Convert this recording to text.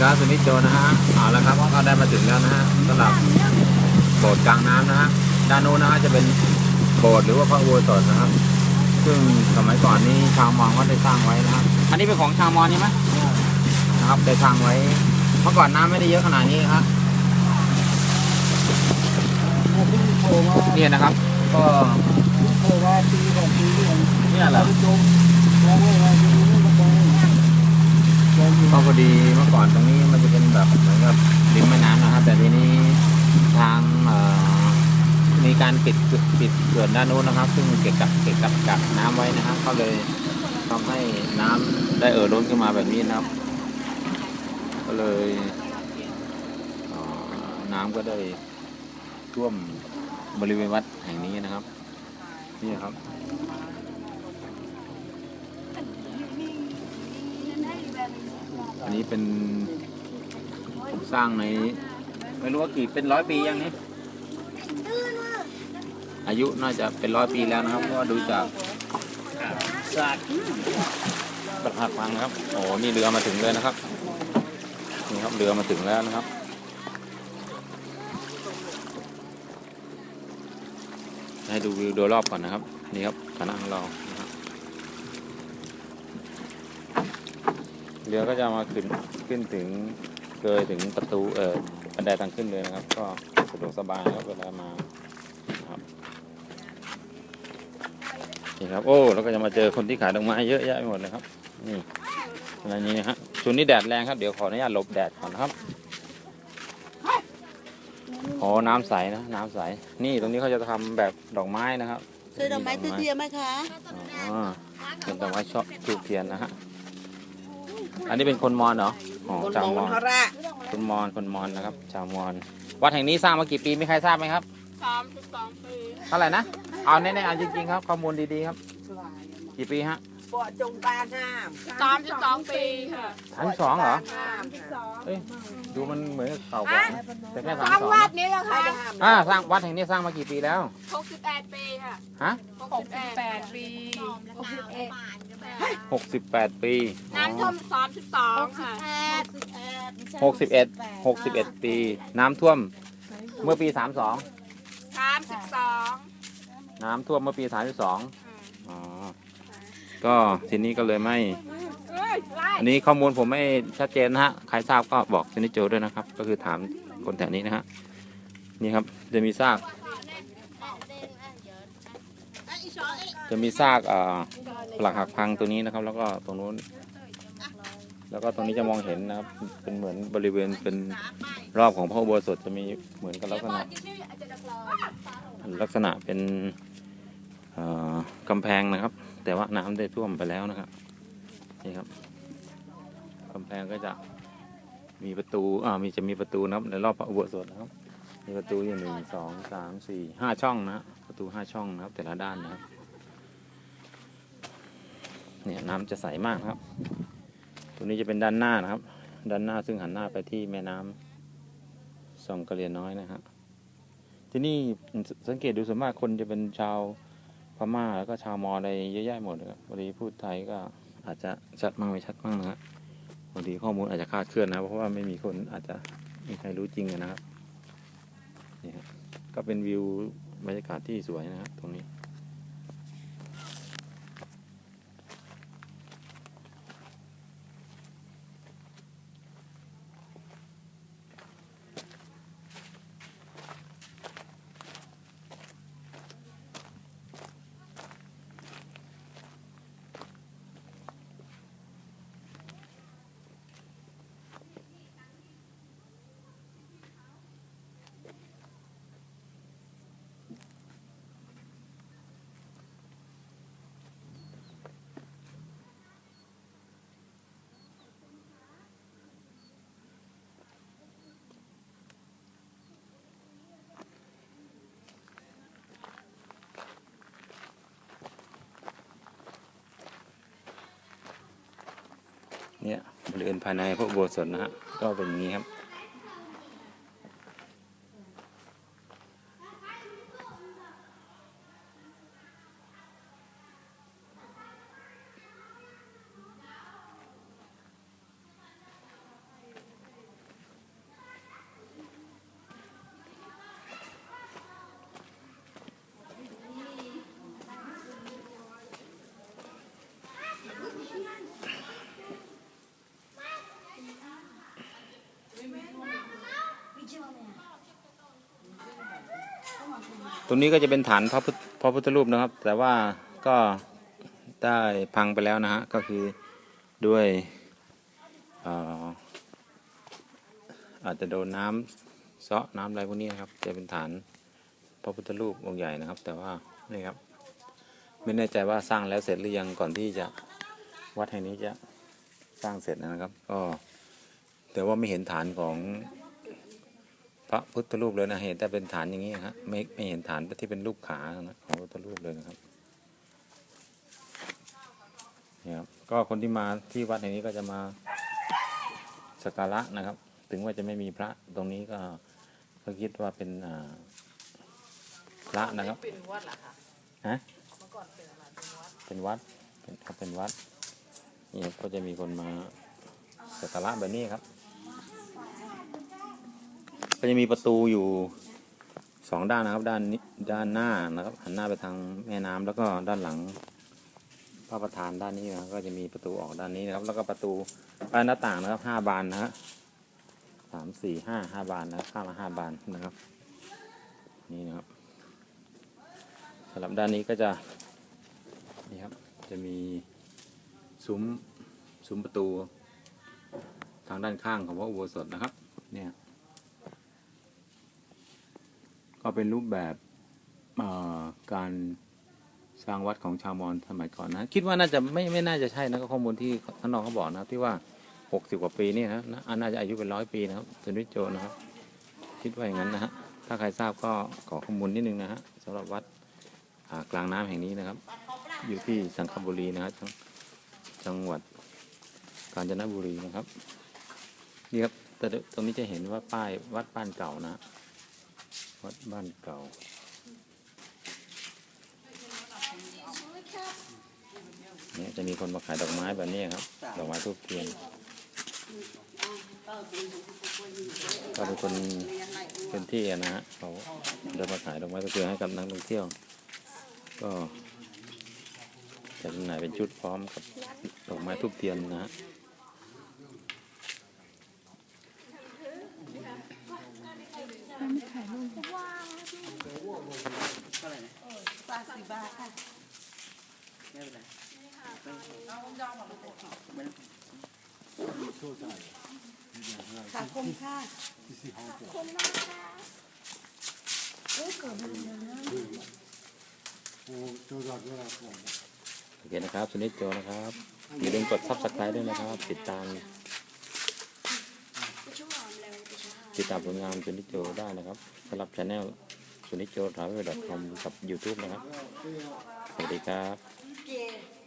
ครับสุนิจโจนะฮะเอาละครับก็ได้มาถึงแล้วนะฮะสำหรับโบสถ์กลางน้ำนะฮะด้านโน้นนะฮะจะเป็นโบสถ์หรือว่าพระอุโบสถนะครับ ซึ่งสมัยก่อนนี้ชาวมอญก็ได้สร้างไว้นะครับอันนี้เป็นของชาวมอญใช่ไหมนะครับได้สร้างไว้เมื่อก่อนน้ำไม่ได้เยอะขนาดนี้ครับเนี่ยนะครับ ก็โผล่มาปีสองปีนี่เองเนี่ยเหล้วก็มาทีนี้มันก็จมอยู่ ก็พอ ดีเมื่อก่อนตรงนี้มันจะเป็นแบบเหมือนกับริมแม่น้ำนะครับ แต่ทีนี้ทางมีการปิดปิดเขื่อนด้านโน้นนะครับ ซึ่งเก็บกับเก็บกับกักน้ำไว้นะครับ ก็เลยทำให้น้ำได้เอ่อล้นขึ้นมาแบบนี้นะครับ ก็เลยน้ำก็ได้ท่วมบริเวณวัดแห่งนี้นะครับ นี่ครับ อันนี้เป็นสร้างใน ไม่รู้ว่ากี่เป็นร้อยปียังนี้ อายุน่าจะเป็นร้อยปีแล้วนะครับเพราะว่าดูจากจากประหักพังนะครับโอ้นี่เรือมาถึงเลยนะครับนี่ครับเรือมาถึงแล้วนะครับให้ดูวิวโดยรอบก่อนนะครับ นี่ครับคณะของเรานะครับ เรือก็จะมาขึ้นขึ้นถึงเกยถึงประตูเอ่อบันไดทางขึ้นเลยนะครับ ก็สะดวกสบายครับเวลามานะครับนี่ครับโอ้แล้วก็จะมาเจอคนที่ขายดอกไม้เยอะแยะไปหมดเลยครับนี่อะไรนี้นะฮะช่วงนี้แดดแรงครับเดี๋ยวขออนุญาตหลบแดดก่อนนะครับอ๋อน้ำใสนะน้ำใส นี่ตรงนี้เขาจะทำแบบดอกไม้นะครับซื้อดอกไม้ซื้อเทียมไหมคะอ๋อเป็นดอกไม้ชอบทูบเทียนนะฮะ อันนี้เป็นคนมอญเหรออ๋อคนชาวมองมมัอนญเขาระคนมอญคนมอญนะครับ ชาวมอญวัดแห่งนี้สร้างมากี่ปีมีใครทราบไหมครับสามสิบสองปี เท่าไหร่นะเอาแน่ๆเอาจริงๆครับ ข้อมูลดีๆครับ กี่ปีฮะ ปอจงตาห้ามสามสิบสองปีค่ะสามสิบสองเหรอห้ามเอ้ยดูมันเหมือนกับเก่ากว่านะแต่แค่สสามร้างสองวัดนี้เหรอใครคะจะห้ามอ่าสร้างวัดแห่งนี้สร้างมากี่ปีแล้วหกสิบแปดปีค่ะฮะหกสิบแปดปีหกสิบแปดปีน้ำท่วมสามสิบสองค่ะหกสิบเอ็ดหกสิบเอ็ดปี น้ำท่วมเมื่อปีสามสองสามสิบสองน้ำท่วมเมื่อปีสามสิบสองอ๋อ ก็ทีนี้ก็เลยไม่เอ้ยไล่อันนี้ข้อมูลผมไม่ชัดเจนนะฮะ ใครทราบก็บอกชนิดโจด้วยนะครับ ก็คือถามคนแถวนี้นะฮะ นี่ครับจะมีซาก จะมีซากเอ่อปลักหักพังตัวนี้นะครับ แล้วก็ตรงนู้น แล้วก็ตรงนี้จะมองเห็นนะครับ เป็นเหมือนบริเวณเป็นรอบของพระอุโบสถจะมีเหมือนกับลักษณะลักษณะเป็นเอ่อกำแพงนะครับ แต่ว่าน้ำได้ท่วมไปแล้วนะครับนี่ครับกำแพงก็จะมีประตูอ่ามีจะมีประตูนะครับในรอบพระอุโบสถนะครับ มีประตูอยู่หนึ่งสองสามสี่ห้าช่องนะประตูห้าช่องนะครับ แต่ละด้านนะครับ เนี่ยน้ำจะใสมากครับ ตัวนี้จะเป็นด้านหน้านะครับ ด้านหน้าซึ่งหันหน้าไปที่แม่น้ำซองกะเรียนน้อยนะครับที่นี่สังเกตดูส่วนมากคนจะเป็นชาว พม่าแล้วก็ชาวมอญอะไรเยอะแยะหมดเลยครับบางทีพูดไทยก็อาจจะชัดมั่งไม่ชัดบ้างนะฮะบางทีข้อมูลอาจจะคาดเคลื่อนนะเพราะว่าไม่มีคนอาจจะมีใครรู้จริงนะครับนี่ครับก็เป็นวิวบรรยากาศที่สวยนะครับตรงนี้ เนี่ยบริเวณภายในพระอุโบสถนะฮะก็เป็นอย่างนี้ครับ ตรงนี้ก็จะเป็นฐานพระพุทธพระพุทธรูปนะครับ แต่ว่าก็ได้พังไปแล้วนะฮะ ก็คือด้วยเอ่ออาจจะโดนน้ำเซาะน้ำอะไรพวกนี้นะครับ จะเป็นฐานพระพุทธรูปองค์ใหญ่นะครับ แต่ว่านี่ครับ ไม่แน่ใจว่าสร้างแล้วเสร็จหรือยังก่อนที่จะวัดแห่งนี้จะสร้างเสร็จนะครับ ก็แต่ว่าไม่เห็นฐานของ พระพุทธรูปเลยนะเห็นแต่เป็นฐานอย่างนี้ครับไม่ไม่เห็นฐานที่เป็นรูปขานะของพระพุทธรูปเลยนะครับเนี่ยครับก็คนที่มาที่วัดแห่งนี้ก็จะมาสักการะนะครับ ถึงว่าจะไม่มีพระตรงนี้ก็ก็คิดว่าเป็นอ่าพระนะครับเป็นวัดเหรอคะฮะเมื่อก่อนเป็นอะไรเป็นวัดเป็นวัดเป็นครับเป็นวัดนี่ครับก็จะมีคนมาสักการะแบบนี้ครับ ก็จะมีประตูอยู่สองด้านนะครับ ด้านนี้ด้านหน้านะครับหันหน้าไปทางแม่น้ำแล้วก็ด้านหลังพระประธานด้านนี้นะก็จะมีประตูออกด้านนี้นะครับ แล้วก็ประตูบานหน้าต่างนะครับห้าบานนะฮะสามสี่ห้าห้าบานนะข้างละห้าบานนะครับ นี่นะครับสำหรับด้านนี้ก็จะนี่ครับจะมีซุ้มซุ้มประตู ทางด้านข้างของพระอุโบสถนะครับ เนี่ย ก็เป็นรูปแบบการสร้างวัดของชาวมอญสมัยก่อนนะ คิดว่าน่าจะไม่ไม่น่าจะใช่นะก็ข้อมูลที่ท่านน้องเขาบอกนะที่ว่าหกสิบกว่าปีนี่นะนะอันน่าจะอายุเป็นร้อยปีนะครับสุนิจโจนะครับ คิดว่าอย่างนั้นนะฮะถ้าใครทราบก็ขอข้อมูลนิดนึงนะฮะสำหรับวัดกลางน้ำแห่งนี้นะครับ อยู่ที่สังขบุรีนะครับจังจังหวัดกาญจนบุรีนะครับนี่ครับแต่ตรงนี้จะเห็นว่าป้ายวัดบ้านเก่านะ วัดบ้านเก่า เนี่ยจะมีคนมาขายดอกไม้แบบนี้ครับ ดอกไม้ทูบเทียนก็เป็นคนพื้นที่อะนะฮะเขาเดินมาขายดอกไม้ทูบเทียนให้กับนักท่องเที่ยว ก็จะจำหน่ายเป็นชุดพร้อมกับดอกไม้ทูบเทียนนะฮะ สามสิบบาทค่ะ ขาคมค่ะโอเคนะครับสุนิจโจนะครับอย่าลืมกดซับสไครต์ด้วยนะครับ ติดตาม ติดตามผลงานสุนิจโจได้นะครับสำหรับช anel สุนิจโจทราเวล .com กับ YouTube นะครับ สวัสดีครับ